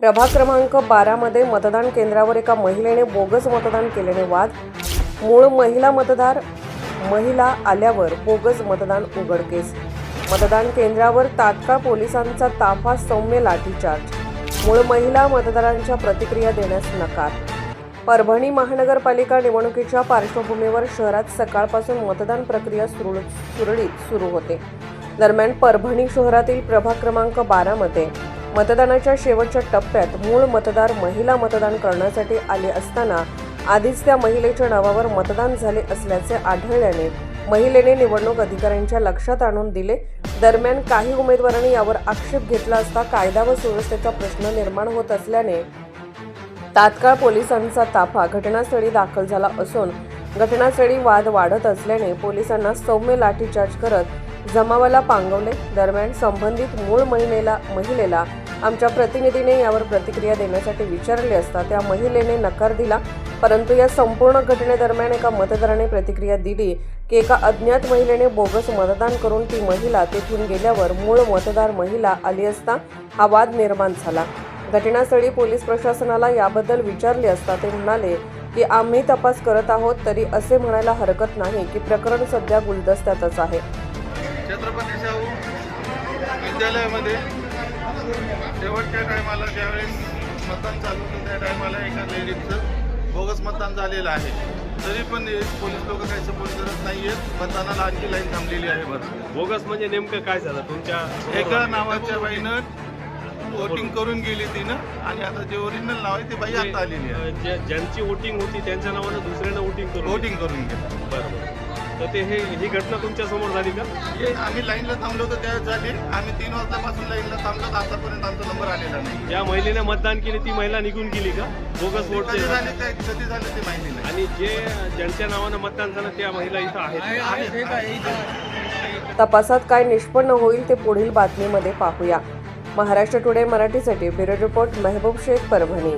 प्रभाग क्रमांक बारामध्ये मतदान केंद्रावर एका महिलेने बोगस मतदान केल्याने वाद. मूळ महिला मतदार महिला आल्यावर बोगस मतदान उघडकेस मतदान केंद्रावर तात्काळ पोलिसांचा ताफा सौम्य लाठीचार्ज. मूळ महिला मतदारांच्या प्रतिक्रिया देण्यास नकार. परभणी महानगरपालिका निवडणुकीच्या पार्श्वभूमीवर शहरात सकाळपासून मतदान प्रक्रिया सुरळीत सुरळीत सुरू होते. दरम्यान परभणी शहरातील प्रभाग क्रमांक बारामध्ये मतदानाच्या शेवटच्या टप्प्यात मूळ मतदार महिला मतदान करण्यासाठी आले असताना आधीच त्या महिलेच्या नावावर मतदान झाले असल्याचे आढळल्याने महिलेने निवडणूक अधिकाऱ्यांच्या लक्षात आणून दिले. दरम्यान काही उमेदवारांनी यावर आक्षेप घेतला असता कायदा व सुव्यवस्थेचा प्रश्न निर्माण होत असल्याने तात्काळ पोलिसांचा ताफा घटनास्थळी दाखल झाला असून घटनास्थळी वाद वाढत असल्याने पोलिसांना सौम्य लाठीचार्ज करत जमावाला पांगवले. दरम्यान संबंधित मूळ महिलेला महिलेला आमच्या प्रतिनिधीने यावर प्रतिक्रिया देण्यासाठी विचारले असता त्या महिलेने नकार दिला. परंतु या संपूर्ण घटनेदरम्यान एका मतदाराने प्रतिक्रिया दिली की एका अज्ञात महिलेने बोगस मतदान करून ती महिला तेथून गेल्यावर मूळ मतदार महिला आली असता हा वाद निर्माण झाला. घटनास्थळी पोलीस प्रशासनाला याबद्दल विचारले असता ते म्हणाले की आम्ही तपास करत आहोत तरी असे म्हणायला हरकत नाही की प्रकरण सध्या गुलदस्त्यातच आहे. छत्रपती शाहू विद्यालयामध्ये. शेवटच्या टायमाला ज्यावेळेस मतदान चालू होतं त्या टायमाला एका लेडीजचं बोगस मतदान झालेलं आहे. तरी पण पोलीस लोक काही सपोर्ट करत नाही आहेत मतदानाला आणखी लाईन थांबलेली आहे बरं. बोगस म्हणजे नेमकं काय झालं? तुमच्या एका नावाच्या बाईनं वोटिंग करून गेली तिनं. आणि आता जे ओरिजिनल नाव आहे ती बाई आता आलेली आहे. ज्यांची वोटिंग होती त्यांच्या नावानं दुसऱ्यानं वोटिंग करून वोटिंग करून गेली बरोबर तर ते हे ही घटना तुमच्यासमोर झाली का? हे आम्ही लाईनला थांबलो होतो झाली आम्ही तीन वाजल्यापासून लाईनला थांबलो तर आतापर्यंत आमचा नंबर आलेला नाही. ज्या महिलेने मतदान केले ती महिला निघून गेली का? बोगस वोट कधी झाले कधी झाले ते माहिती नाही. आणि जे ज्यांच्या नावानं मतदान झालं त्या महिला इथं आहेत तपासात काय निष्पन्न होईल ते पुढील बातमीमध्ये पाहूया. महाराष्ट्र टुडे मराठीसाठी ब्युरो रिपोर्ट मेहबूब शेख परभणी.